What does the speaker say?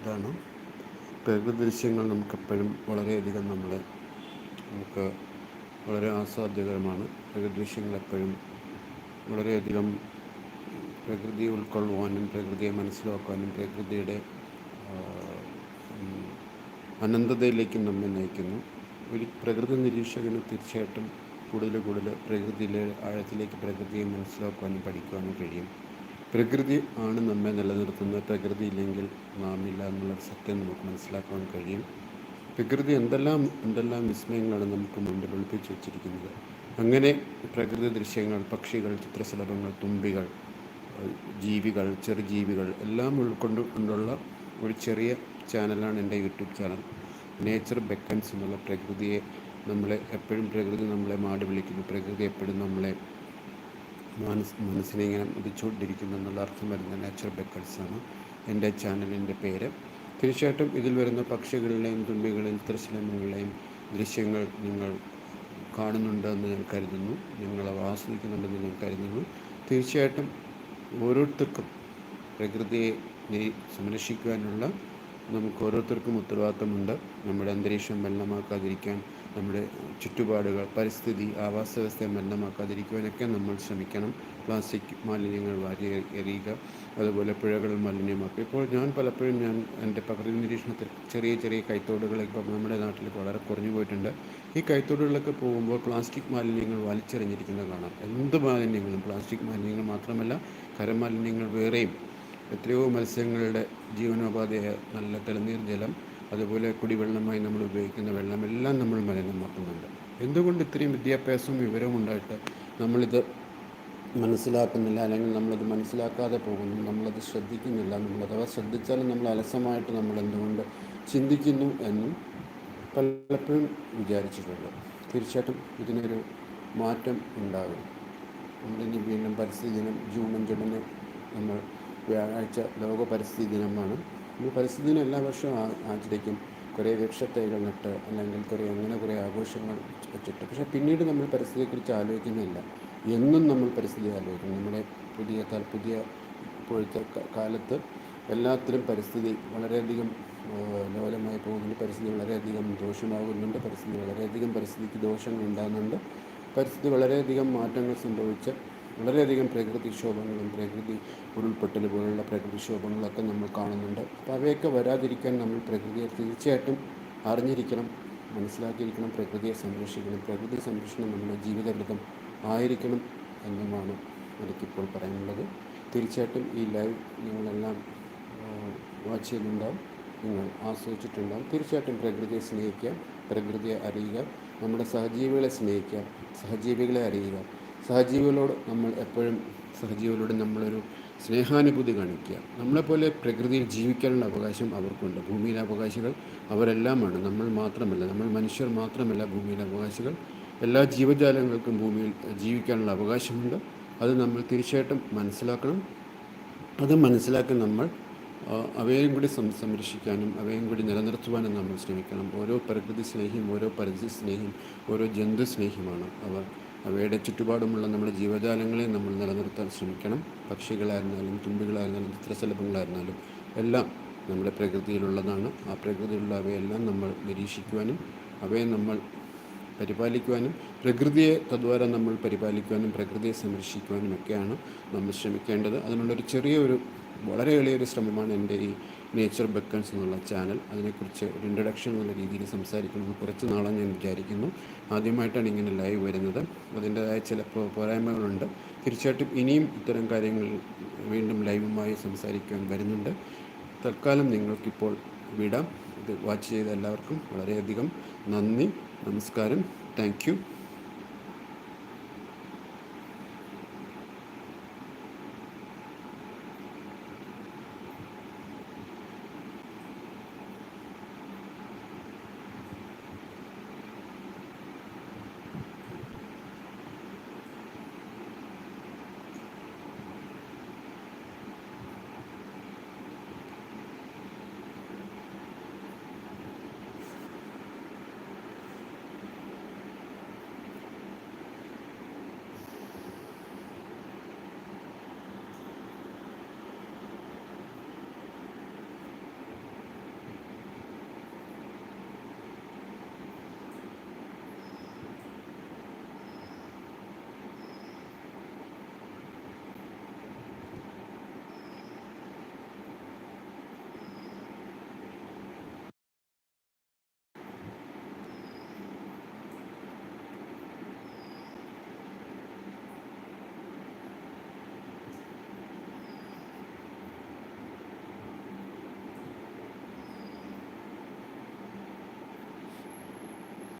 ഇതാണ്. പ്രകൃതി ദൃശ്യങ്ങൾ നമുക്കെപ്പോഴും വളരെയധികം നമ്മളെ നമുക്ക് വളരെ ആസ്വാദ്യകരമാണ്. പ്രകൃതി ദൃശ്യങ്ങൾ എപ്പോഴും വളരെയധികം പ്രകൃതിയെ ഉൾക്കൊള്ളുവാനും പ്രകൃതിയെ മനസ്സിലാക്കാനും പ്രകൃതിയുടെ അനന്തതയിലേക്ക് നമ്മെ നയിക്കുന്നു. ഒരു പ്രകൃതി നിരീക്ഷകന് തീർച്ചയായിട്ടും കൂടുതൽ കൂടുതൽ പ്രകൃതിയിലെ ആഴത്തിലേക്ക് പ്രകൃതിയെ മനസ്സിലാക്കുവാനും പഠിക്കുവാനും കഴിയും. പ്രകൃതി ആണ് നമ്മെ നിലനിർത്തുന്നത്. പ്രകൃതി ഇല്ലെങ്കിൽ നാം ഇല്ല എന്നുള്ള സത്യം നമുക്ക് മനസ്സിലാക്കാൻ കഴിയും. പ്രകൃതി എന്തെല്ലാം എന്തെല്ലാം വിസ്മയങ്ങളാണ് നമുക്ക് മുമ്പിൽ ഒളിപ്പിച്ച് വെച്ചിരിക്കുന്നത്. അങ്ങനെ പ്രകൃതി ദൃശ്യങ്ങൾ പക്ഷികൾ ചിത്രശലഭങ്ങൾ തുമ്പികൾ ജീവികൾ ചെറുജീവികൾ എല്ലാം ഉൾക്കൊണ്ട് കൊണ്ടുള്ള ഒരു ചെറിയ ചാനലാണ് എന്റെ യൂട്യൂബ് ചാനൽ. നേച്ചർ ബെക്കൻസ് എന്നുള്ള പ്രകൃതിയെ നമ്മളെ എപ്പോഴും പ്രകൃതി നമ്മളെ മാടി വിളിക്കുന്നു. പ്രകൃതി എപ്പോഴും നമ്മളെ മനസ് മനസ്സിനെ ഇങ്ങനെ മുതിച്ചുകൊണ്ടിരിക്കുന്നു എന്നുള്ള അർത്ഥം വരുന്ന നാച്ചുറൽ ബെക്കൻസ് ആണ്. എന്റെ ചാനലിന്റെ പേര്. തീർച്ചയായിട്ടും ഇതിൽ വരുന്ന പക്ഷികളുടെയും തുമ്പികളെയും ചിത്രശലഭങ്ങളുടെയും ദൃശ്യങ്ങൾ നിങ്ങൾ കാണുന്നുണ്ടെന്ന് ഞാൻ കരുതുന്നു. നിങ്ങളവ ആസ്വദിക്കുന്നുണ്ടെന്ന് ഞാൻ കരുതുന്നു. തീർച്ചയായിട്ടും ഓരോരുത്തർക്കും പ്രകൃതിയെ സംരക്ഷിക്കുവാനുള്ള നമുക്ക് ഓരോരുത്തർക്കും ഉത്തരവാദിത്തമുണ്ട്. നമ്മുടെ അന്തരീക്ഷം മലിനമാക്കാതിരിക്കാൻ നമ്മുടെ ചുറ്റുപാടുകൾ പരിസ്ഥിതി ആവാസ വ്യവസ്ഥയെ മലിനമാക്കാതിരിക്കുവാനൊക്കെ നമ്മൾ ശ്രമിക്കണം. പ്ലാസ്റ്റിക് മാലിന്യങ്ങൾ വാരി എറിയുക അതുപോലെ പുഴകൾ മലിനമാക്കുക. ഇപ്പോൾ ഞാൻ പലപ്പോഴും ഞാൻ എന്റെ പ്രകൃതി നിരീക്ഷണത്തിൽ ചെറിയ ചെറിയ കൈത്തോടുകളൊക്കെ ഇപ്പോൾ നമ്മുടെ നാട്ടിൽ വളരെ കുറഞ്ഞു പോയിട്ടുണ്ട്. ഈ കൈത്തോടുകളിലൊക്കെ പോകുമ്പോൾ പ്ലാസ്റ്റിക് മാലിന്യങ്ങൾ വലിച്ചെറിഞ്ഞിരിക്കുന്നത് കാണാം. എന്ത് മാലിന്യങ്ങളും പ്ലാസ്റ്റിക് മാലിന്യങ്ങൾ മാത്രമല്ല കരമാലിന്യങ്ങൾ വേറെയും. എത്രയോ മത്സ്യങ്ങളുടെ ജീവനോപാധിയായ നല്ല തെളിനീർ ജലം അതുപോലെ കുടിവെള്ളമായി നമ്മൾ ഉപയോഗിക്കുന്ന വെള്ളമെല്ലാം നമ്മൾ മലിനമാക്കുന്നുണ്ട് എന്തുകൊണ്ട് ഇത്രയും വിദ്യാഭ്യാസവും വിവരവും ഉണ്ടായിട്ട് നമ്മളിത് മനസ്സിലാക്കുന്നില്ല അല്ലെങ്കിൽ നമ്മളത് മനസ്സിലാക്കാതെ പോകുന്നു നമ്മളത് ശ്രദ്ധിക്കുന്നില്ല നമ്മൾ അഥവാ ശ്രദ്ധിച്ചാലും നമ്മൾ അലസമായിട്ട് നമ്മൾ എന്തുകൊണ്ട് ചിന്തിക്കുന്നു എന്നും പലപ്പോഴും വിചാരിച്ചിട്ടുണ്ട്. തീർച്ചയായിട്ടും ഇതിനൊരു മാറ്റം ഉണ്ടാകും. നമ്മളിനി വീണ്ടും പരിസ്ഥിതി ദിനം ജൂൺ അഞ്ചിന് നമ്മൾ വ്യാഴാഴ്ച ലോക പരിസ്ഥിതി ദിനമാണ്. നമ്മൾ പരിസ്ഥിതി എല്ലാ വർഷവും ആചരിക്കും. കുറേ വൃക്ഷത്തൈകൾ നട്ട് അല്ലെങ്കിൽ കുറേ അങ്ങനെ കുറേ ആഘോഷങ്ങൾ വെച്ചിട്ട്. പക്ഷേ പിന്നീട് നമ്മൾ പരിസ്ഥിതിയെക്കുറിച്ച് ആലോചിക്കുന്നില്ല. എന്നും നമ്മൾ പരിസ്ഥിതി ആലോചിക്കും നമ്മുടെ പുതിയ പുതിയ ഇപ്പോഴത്തെ കാലത്ത് എല്ലാത്തിലും പരിസ്ഥിതി വളരെയധികം ലോലമായി പോകുന്നുണ്ട് പരിസ്ഥിതി വളരെയധികം ദോഷമാകുന്നുണ്ട്. പരിസ്ഥിതി വളരെയധികം പരിസ്ഥിതിക്ക് ദോഷങ്ങൾ ഉണ്ടാകുന്നുണ്ട് പരിസ്ഥിതി വളരെയധികം മാറ്റങ്ങൾ സംഭവിച്ച് വളരെയധികം പ്രകൃതിക്ഷോഭങ്ങളും പ്രകൃതി ഉരുൾപൊട്ടൽ പോലുള്ള പ്രകൃതിക്ഷോഭങ്ങളൊക്കെ നമ്മൾ കാണുന്നുണ്ട്. അപ്പോൾ അവയൊക്കെ വരാതിരിക്കാൻ നമ്മൾ പ്രകൃതിയെ തീർച്ചയായിട്ടും അറിഞ്ഞിരിക്കണം മനസ്സിലാക്കിയിരിക്കണം പ്രകൃതിയെ സംരക്ഷിക്കണം. പ്രകൃതി സംരക്ഷണം നമ്മുടെ ജീവിതവൃതം ആയിരിക്കണം എന്നുമാണ് എനിക്കിപ്പോൾ പറയാനുള്ളത്. തീർച്ചയായിട്ടും ഈ ലൈവ് നിങ്ങളെല്ലാം വാച്ച് ചെയ്യുന്നുണ്ടാവും നിങ്ങൾ ആസ്വദിച്ചിട്ടുണ്ടാവും. തീർച്ചയായിട്ടും പ്രകൃതിയെ സ്നേഹിക്കുക പ്രകൃതിയെ അറിയുക നമ്മുടെ സഹജീവികളെ സ്നേഹിക്കുക സഹജീവികളെ അറിയുക. സഹജീവികളോട് നമ്മൾ എപ്പോഴും സഹജീവികളോട് നമ്മളൊരു സ്നേഹാനുഭൂതി കാണിക്കുക. നമ്മളെപ്പോലെ പ്രകൃതിയിൽ ജീവിക്കാനുള്ള അവകാശം അവർക്കുണ്ട്. ഭൂമിയിലെ അവകാശികൾ അവരെല്ലാമാണ്. നമ്മൾ മാത്രമല്ല നമ്മൾ മനുഷ്യർ മാത്രമല്ല ഭൂമിയിലെ അവകാശികൾ. എല്ലാ ജീവജാലങ്ങൾക്കും ഭൂമിയിൽ ജീവിക്കാനുള്ള അവകാശമുണ്ട്. അത് നമ്മൾ തീർച്ചയായിട്ടും മനസ്സിലാക്കണം. അത് മനസ്സിലാക്കി നമ്മൾ അവയെയും കൂടി സംരക്ഷിക്കാനും അവയും കൂടി നിലനിർത്തുവാനും നമ്മൾ ശ്രമിക്കണം. ഓരോ പ്രകൃതി സ്നേഹിയും ഓരോ പരിസ്ഥിതി സ്നേഹിയും ഓരോ ജന്തു സ്നേഹിയുമാണ് അവർ. അവയുടെ ചുറ്റുപാടുമുള്ള നമ്മുടെ ജീവജാലങ്ങളെ നമ്മൾ നിലനിർത്താൻ ശ്രമിക്കണം. പക്ഷികളായിരുന്നാലും തുമ്പികളായിരുന്നാലും ചിത്രശലഭങ്ങളായിരുന്നാലും എല്ലാം നമ്മുടെ പ്രകൃതിയിലുള്ളതാണ്. ആ പ്രകൃതിയിലുള്ള അവയെല്ലാം നമ്മൾ നിരീക്ഷിക്കുവാനും അവയെ നമ്മൾ പരിപാലിക്കുവാനും പ്രകൃതിയെ തദ്വാര നമ്മൾ പരിപാലിക്കുവാനും പ്രകൃതിയെ സംരക്ഷിക്കുവാനും ഒക്കെയാണ് നമ്മൾ ശ്രമിക്കേണ്ടത്. അതിനുള്ളൊരു ചെറിയൊരു വളരെ എളിയൊരു ശ്രമമാണ് എന്റെ ഈ നേച്ചർ ബെക്കൺസ് എന്നുള്ള ചാനൽ അതിനെക്കുറിച്ച് ഒരു ഇൻട്രഡക്ഷൻ എന്നുള്ള രീതിയിൽ സംസാരിക്കുന്നത് കുറച്ച് നാളാണ് ഞാൻ വിചാരിക്കുന്നു. ആദ്യമായിട്ടാണ് ഇങ്ങനെ ലൈവ് വരുന്നത്. അതിന്റെതായ ചില പോരായ്മകളുണ്ട്. തീർച്ചയായിട്ടും ഇനിയും ഇത്തരം കാര്യങ്ങൾ വീണ്ടും ലൈവുമായി സംസാരിക്കാൻ വരുന്നുണ്ട്. തൽക്കാലം നിങ്ങൾക്കിപ്പോൾ വിടാം. ഇത് വാച്ച് ചെയ്ത എല്ലാവർക്കും വളരെയധികം നന്ദി. നമസ്കാരം. താങ്ക്